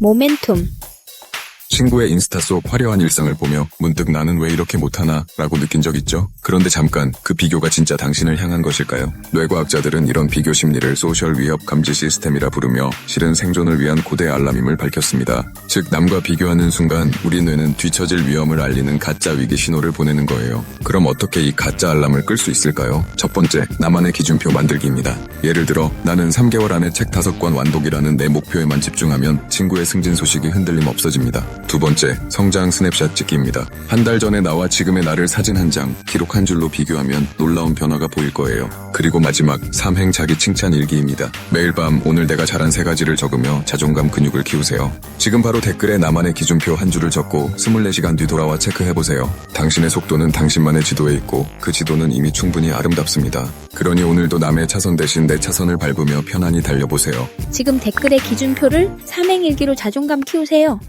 모멘툼. 친구의 인스타 속 화려한 일상을 보며 문득 나는 왜 이렇게 못하나 라고 느낀 적 있죠? 그런데 잠깐 그 비교가 진짜 당신을 향한 것일까요? 뇌과학자들은 이런 비교 심리를 소셜 위협 감지 시스템이라 부르며 실은 생존을 위한 고대 알람임을 밝혔습니다. 즉 남과 비교하는 순간 우리 뇌는 뒤처질 위험을 알리는 가짜 위기 신호를 보내는 거예요. 그럼 어떻게 이 가짜 알람을 끌 수 있을까요? 첫 번째, 나만의 기준표 만들기입니다. 예를 들어 나는 3개월 안에 책 5권 완독이라는 내 목표에만 집중하면 친구의 승진 소식이 흔들림 없어집니다. 두 번째, 성장 스냅샷 찍기입니다. 한 달 전의 나와 지금의 나를 사진 한 장, 기록 한 줄로 비교하면 놀라운 변화가 보일 거예요. 그리고 마지막, 삼행 자기 칭찬 일기입니다. 매일 밤 오늘 내가 잘한 세 가지를 적으며 자존감 근육을 키우세요. 지금 바로 댓글에 나만의 기준표 한 줄을 적고 24시간 뒤 돌아와 체크해보세요. 당신의 속도는 당신만의 지도에 있고 그 지도는 이미 충분히 아름답습니다. 그러니 오늘도 남의 차선 대신 내 차선을 밟으며 편안히 달려보세요. 지금 댓글에 기준표를 삼행일기로 자존감 키우세요.